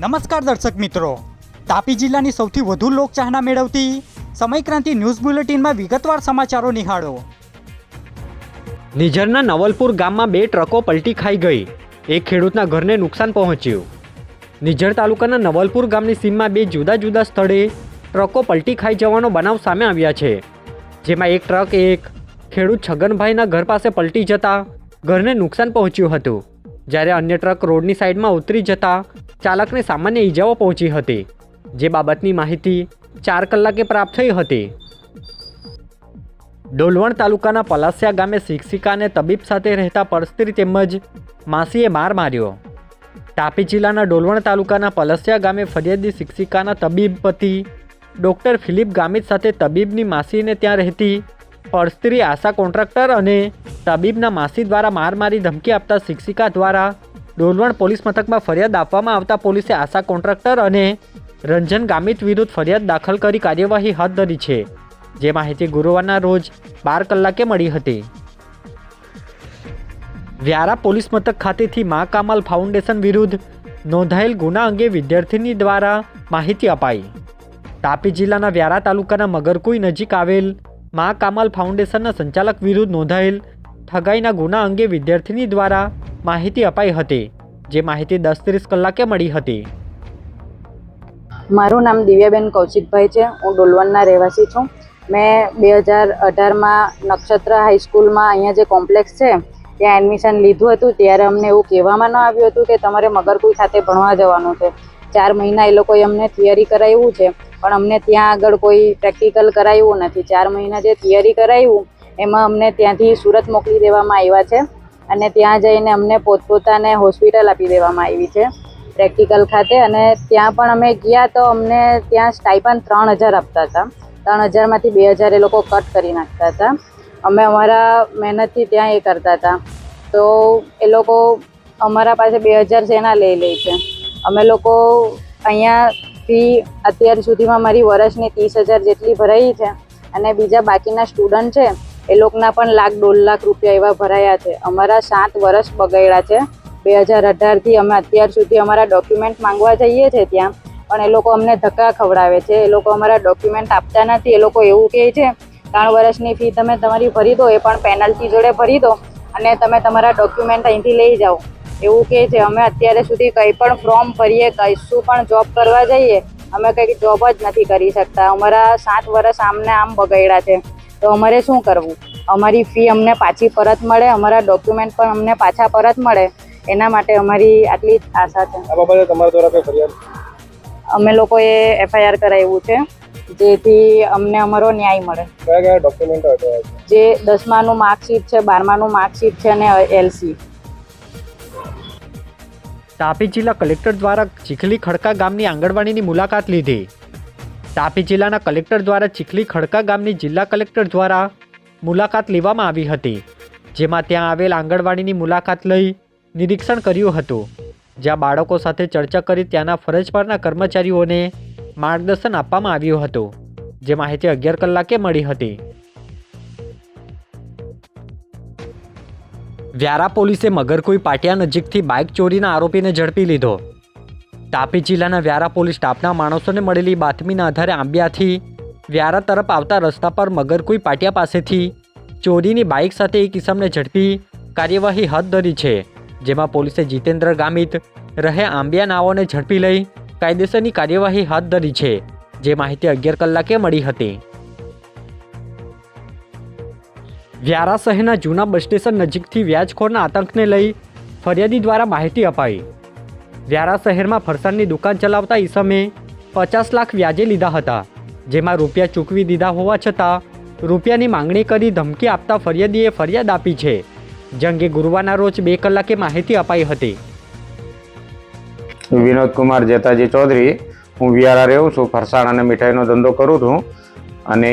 નમસ્કાર દર્શક મિત્રો. તાપી જિલ્લાની સૌથી વધુ લોકચાહના મેળવતી સમયક્રાંતિ ન્યૂઝ બુલેટિનમાં વિગતવાર સમાચારો નિહાળો. નિઝરના નવલપુર ગામમાં બે ટ્રકો પલટી ખાઈ ગઈ. એક ખેડૂતના ઘરને નુકસાન પહોંચ્યું. નિઝર તાલુકાના નવલપુર ગામની સીમમાં બે જુદા જુદા સ્થળે ટ્રકો પલટી ખાઈ જવાનો બનાવ સામે આવ્યા છે. જેમાં એક ટ્રક એક ખેડૂત છગનભાઈના ઘર પાસે પલટી જતા ઘરને નુકસાન પહોંચ્યું હતું. જ્યારે અન્ય ટ્રક રોડની સાઈડમાં ઉતરી જતા ચાલકને સામાન્ય ઈજાઓ પહોંચી હતી, જે બાબતની માહિતી ચાર કલાકે પ્રાપ્ત થઈ હતી. ડોલવણ તાલુકાના પલાસિયા ગામે શિક્ષિકાને તબીબ સાથે રહેતા પરસ્ત્રી તેમજ માસીએ માર માર્યો. તાપી જિલ્લાના ડોલવણ તાલુકાના પલસિયા ગામે ફરિયાદી શિક્ષિકાના તબીબ પતિ ડૉક્ટર ફિલિપ ગામિત સાથે તબીબની માસીને ત્યાં રહેતી પરસ્ત્રી આશા કોન્ટ્રાક્ટર અને તબીબના માસી દ્વારા માર મારી ધમકી આપતા શિક્ષિકા દ્વારા ડોલવણ પોલીસ મથકમાં ફરિયાદ આપવામાં આવતા પોલીસે આશા કોન્ટ્રાક્ટર અને રંજન ગામિત વિરુદ્ધ ફરિયાદ દાખલ કરી કાર્યવાહી હાથ ધરી છે. જે માહિતી ગુરુવારના રોજ બાર કલાકે મળી હતી. વ્યારા પોલીસ મથક ખાતેથી મા કામલ ફાઉન્ડેશન વિરુદ્ધ નોંધાયેલ ગુના અંગે વિદ્યાર્થીની દ્વારા માહિતી અપાઈ. તાપી જિલ્લાના વ્યારા તાલુકાના મગરકુઈ નજીક આવેલ મા કામલ ફાઉન્ડેશનના સંચાલક વિરુદ્ધ નોંધાયેલ ઠગાઈના ગુના અંગે વિદ્યાર્થીની દ્વારા માહિતી અપાઈ હતી, જે માહિતી દસ ત્રીસ કલાકે મળી હતી. મારું નામ દિવ્યાબેન કૌશિકભાઈ છે, હું ડોલવણના રહેવાસી છું. મેં બે હજાર અઢારમાં નક્ષત્ર હાઈસ્કૂલમાં અહીંયા જે કોમ્પ્લેક્સ છે, ત્યાં એડમિશન લીધું હતું, ત્યારે અમને એવું કહેવામાં ન આવ્યું હતું કે તમારે મગરકુઈ ખાતે ભણવા જવાનું છે. ચાર મહિના એ લોકોએ અમને થિયરી કરાવ્યું છે, પણ અમને ત્યાં આગળ કોઈ પ્રેક્ટિકલ કરાવ્યું નથી. ચાર મહિના જે થિયરી કરાવ્યું એમાં અમને ત્યાંથી સુરત મોકલી દેવામાં આવ્યા છે અને ત્યાં જઈને અમને પોતપોતાને હોસ્પિટલ આપી દેવામાં આવી છે, પ્રેક્ટિકલ ખાતે. અને ત્યાં પણ અમે ગયા તો અમને ત્યાં સ્ટાઇપન ત્રણ હજાર આપતા હતા. ત્રણ હજારમાંથી બે હજાર એ લોકો કટ કરી નાખતા હતા. અમે અમારા મહેનતથી ત્યાં એ કરતા હતા. તો એ લોકો અમારા પાસે બે હજાર શેના લઈ લે છે. અમે લોકો અહીંયા ફી અત્યાર સુધીમાં મારી વર્ષની ત્રીસ હજાર જેટલી ભરાઈ છે અને બીજા બાકીના સ્ટુડન્ટ છે એ લોકોના પણ લાખ દોઢ લાખ રૂપિયા એવા ભરાયા છે. અમારા સાત વર્ષ બગાડ્યા છે. બે હજાર અઢારથી અમે અત્યાર સુધી અમારા ડોક્યુમેન્ટ માંગવા જઈએ છીએ ત્યાં, પણ એ લોકો અમને ધક્કા ખવડાવે છે. એ લોકો અમારા ડોક્યુમેન્ટ આપતા નથી. એ લોકો એવું કહે છે, ત્રણ વર્ષની ફી તમે તમારી ભરી દો, એ પણ પેનલ્ટી જોડે ભરી દો અને તમે તમારા ડોક્યુમેન્ટ અહીંથી લઈ જાઓ. એવું કહે છે. અમે અત્યારે સુધી કંઈ પણ ફોર્મ ભરીએ, કશું પણ જોબ કરવા જઈએ, અમે કંઈક જોબ જ નથી કરી શકતા. અમારા સાત વર્ષ આમને આમ બગાડ્યા છે. તો અમારે શું કરવું? અમારી ફી અમને પાછી પરત મળે અમારા ડોક્યુમેન્ટ પણ અમને પાછા પરત મળે. એના માટે અમારી આટલી જ આશા છે. આ બાબતે તમારા દ્વારા કોઈ ફરિયાદ? અમે લોકોએ એફઆઈઆર કરાવ્યું છે જેથી અમને અમારો ન્યાય મળે. કયા કયા ડોક્યુમેન્ટો જે દસમાનું માર્કશીટ છે બારમાનું માર્કશીટ છે અને એલસી તાપી જિલ્લા કલેક્ટર દ્વારા ચીખલી ખડકા ગામની આંગણવાડીની મુલાકાત લીધી. તાપી જિલ્લાના કલેક્ટર દ્વારા ચીખલી ખડકા ગામની જિલ્લા કલેક્ટર દ્વારા મુલાકાત લેવામાં આવી હતી, જેમાં ત્યાં આવેલ આંગણવાડીની મુલાકાત લઈ નિરીક્ષણ કર્યું હતું. જ્યાં બાળકો સાથે ચર્ચા કરી ત્યાંના ફરજ પરના કર્મચારીઓને માર્ગદર્શન આપવામાં આવ્યું હતું, જે માહિતી અગિયાર કલાકે મળી હતી. વ્યારા પોલીસે મગરકુઈ પાટિયા નજીકથી બાઇક ચોરીના આરોપીને ઝડપી લીધો. તાપી જિલ્લાના વ્યારા પોલીસ સ્ટાફના માણસોને મળેલી બાતમીના આધારે આંબિયાથી વ્યારા તરફ આવતા રસ્તા પર મગરકુઈ પાટિયા પાસેથી ચોરીની બાઇક સાથે એક કિસમને ઝડપી કાર્યવાહી હાથ ધરી છે, જેમાં પોલીસે જીતેન્દ્ર ગામિત રહે આંબિયા નાઓને ઝડપી લઈ કાયદેસરની કાર્યવાહી હાથ ધરી છે, જે માહિતી અગિયાર કલાકે મળી હતી. વ્યારા શહેરના જૂના બસ સ્ટેશન નજીકથી વ્યાજખોરના આતંકને લઈ ફરિયાદી દ્વારા માહિતી અપાઈ. વ્યારા શહેરમાં ફરસાણની દુકાન ચલાવતા ઈસમે પચાસ લાખ વ્યાજે લીધા હતા, જેમાં રૂપિયા ચૂકવી દીધા હોવા છતાં, રૂપિયાની માંગણી કરી ધમકી આપતા ફરિયાદીએ ફરિયાદ આપી છે, જે અંગે ગુરુવારના રોજ બે કલાકે માહિતી અપાઈ હતી. વિનોદ કુમાર જેતાજી ચૌધરી, હું વિયારા રહું છું, ફરસાણ અને મીઠાઈનો ધંધો કરું છું, અને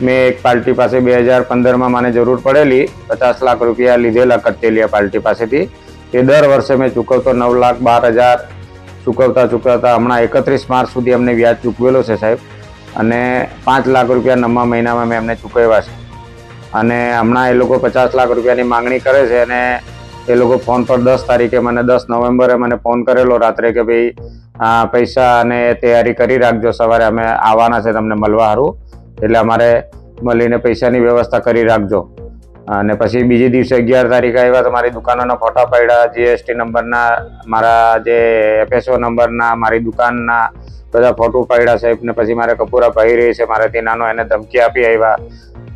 મેં એક પાર્ટી પાસે બે હજાર પંદરમાં મને જરૂર પડેલી પચાસ લાખ રૂપિયા લીધેલા કટેલિયા પાર્ટી પાસેથી એ દર વર્ષે મેં ચૂકવતો નવ લાખ બાર હજાર ચૂકવતા ચૂકવતા હમણાં એકત્રીસ માર્ચ સુધી અમને વ્યાજ ચૂકવેલો છે સાહેબ. અને પાંચ લાખ રૂપિયા નવમા મહિનામાં મેં એમને ચૂકવ્યા છે. અને હમણાં એ લોકો પચાસ લાખ રૂપિયાની માંગણી કરે છે અને એ લોકો ફોન પર દસ તારીખે મને દસ નવેમ્બરે મને ફોન કરેલો રાત્રે કે ભાઈ પૈસા અને તૈયારી કરી રાખજો, સવારે અમે આવવાના છે તમને મળવા સારું એટલે અમારે મળીને પૈસાની વ્યવસ્થા કરી રાખજો. અને પછી બીજી દિવસે અગિયાર તારીખે આવ્યા તો મારી દુકાનોના ફોટા પાડ્યા જીએસટી નંબરના, મારા જે એફએસઓ નંબરના, મારી દુકાનના બધા ફોટો પાડ્યા સાહેબ, ને પછી મારે કપૂરા ભાઈ રહી છે મારાથી નાનો એને ધમકી આપી આવ્યા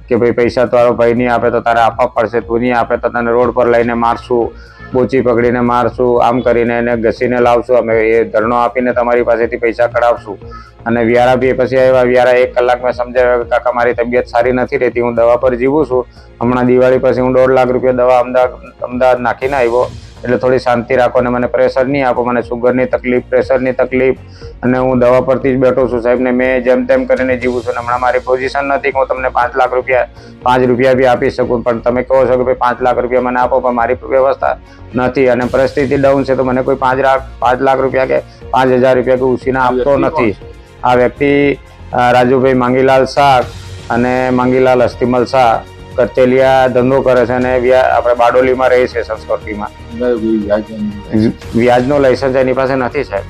કે ભાઈ પૈસા તારો ભાઈ નહીં આપે તો તારે આપવા પડશે, તું નહીં આપે તો તને રોડ પર લઈને મારશું. બોચી પકડીને મારશું, આમ કરીને એને ઘસીને લાવશું. અમે એ ધરણો આપીને તમારી પાસેથી પૈસા કઢાવશું. અને વ્યારા બી પછી આવ્યા, વ્યારા, એક કલાક મેં સમજાવ્યા કે કાકા, મારી તબિયત સારી નથી રહેતી, હું દવા પર જીવું છું. હમણાં દિવાળી પછી હું દોઢ લાખ રૂપિયા દવા અમદાવાદ અમદાવાદ નાખીને આવ્યો. એટલે થોડી શાંતિ રાખો અને મને પ્રેશર નહીં આપો મને સુગરની તકલીફ પ્રેશરની તકલીફ અને હું દવા પરથી જ બેઠો છું સાહેબ ને મેં જેમ તેમ કરીને જીવું છું અને હમણાં મારી પોઝિશન નથી કે હું તમને પાંચ લાખ રૂપિયા પાંચ રૂપિયા બી આપી શકું પણ તમે કહો છો કે ભાઈ પાંચ લાખ રૂપિયા મને આપો પણ મારી વ્યવસ્થા નથી અને પરિસ્થિતિ ડાઉન છે તો મને કોઈ પાંચ લાખ પાંચ લાખ રૂપિયા કે પાંચ હજાર રૂપિયા કે ઉછીના આપતો નથી. આ વ્યક્તિ રાજુભાઈ માંગીલાલ શાહ અને માંગીલાલ અસ્તિમલ શાહ. કરચેલિયા ધંધો કરે છે અને આપણે બારડોલીમાં રહે છે સંસ્કૃતિમાં. વ્યાજનો લાયસન્સ એની પાસે નથી સાહેબ.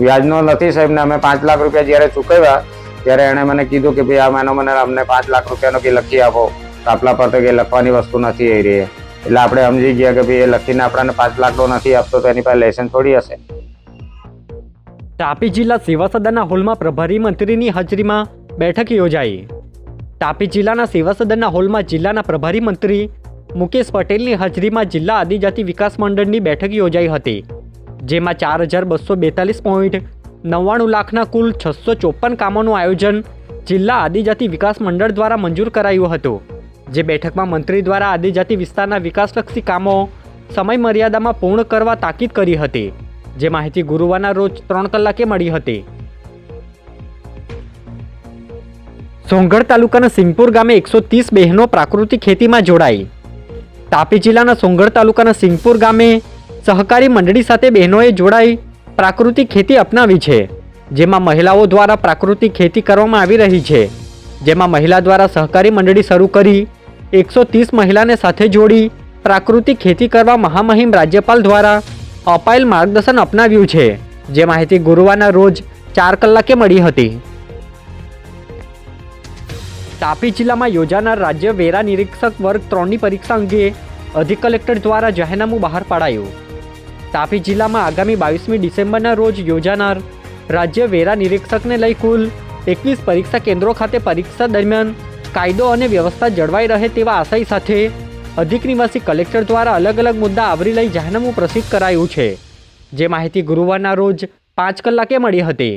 વ્યાજનો નથી સાહેબ ને અમે પાંચ લાખ રૂપિયા જ્યારે ચૂકવ્યા ત્યારે એણે મને કીધું કે ભાઈ આ મહિનો મને અમને પાંચ લાખ રૂપિયાનો કે લખી આપો. કાપલા પર તો કે લખવાની વસ્તુ નથી એ રહી એટલે આપણે સમજી ગયા કે ભાઈ એ લખીને આપણને પાંચ લાખનો નથી આપતો તો એની પાસે લાયસન્સ થોડી હશે. તાપી જિલ્લા સેવા સદનના હોલમાં પ્રભારી મંત્રીની હાજરીમાં બેઠક યોજાઈ. તાપી જિલ્લાના સેવા સદનના હોલમાં જિલ્લાના પ્રભારી મંત્રી મુકેશ પટેલની હાજરીમાં જિલ્લા આદિજાતિ વિકાસ મંડળની બેઠક યોજાઈ હતી, જેમાં ચાર હજાર બસો બેતાલીસ પોઈન્ટ નવ્વાણું લાખના કુલ છસો ચોપન કામોનું આયોજન જિલ્લા આદિજાતિ વિકાસ મંડળ દ્વારા મંજૂર કરાયું હતું, જે બેઠકમાં મંત્રી દ્વારા આદિજાતિ વિસ્તારના વિકાસલક્ષી કામો સમય મર્યાદામાં પૂર્ણ કરવા તાકીદ કરી હતી, જે માહિતી ગુરુવારના રોજ ત્રણ કલાકે મળી હતી. સોંગઢ તાલુકાના સિંગપુર ગામે એકસો ત્રીસ બહેનો પ્રાકૃતિક ખેતીમાં જોડાઈ. તાપી જિલ્લાના સોંગઢ તાલુકાના સિંગપુર ગામે સહકારી મંડળી સાથે બહેનોએ જોડાઈ પ્રાકૃતિક ખેતી અપનાવી છે, જેમાં મહિલાઓ દ્વારા પ્રાકૃતિક ખેતી કરવામાં આવી રહી છે. જેમાં મહિલા દ્વારા સહકારી મંડળી શરૂ કરી, એકસો ત્રીસ મહિલાને સાથે જોડી પ્રાકૃતિક ખેતી કરવા મહામહિમ રાજ્યપાલ દ્વારા અપાયેલ માર્ગદર્શન અપનાવ્યું છે. જે માહિતી ગુરુવારના રોજ ચાર કલાકે મળી હતી. તાપી જિલ્લામાં યોજાનાર રાજ્ય વેરા નિરીક્ષક વર્ગ ત્રણની પરીક્ષા અંગે અધિક કલેક્ટર દ્વારા જાહેરનામું બહાર પાડાયું. તાપી જિલ્લામાં આગામી બાવીસમી ડિસેમ્બરના રોજ યોજાનાર રાજ્ય વેરા નિરીક્ષકને લઈ કુલ એકવીસ પરીક્ષા કેન્દ્રો ખાતે પરીક્ષા દરમિયાન કાયદો અને વ્યવસ્થા જળવાઈ રહે તેવા આશય સાથે અધિક નિવાસી કલેક્ટર દ્વારા અલગ અલગ મુદ્દા આવરી લઈ જાહેરનામું પ્રસિદ્ધ કરાયું છે. જે માહિતી ગુરુવારના રોજ પાંચ કલાકે મળી હતી.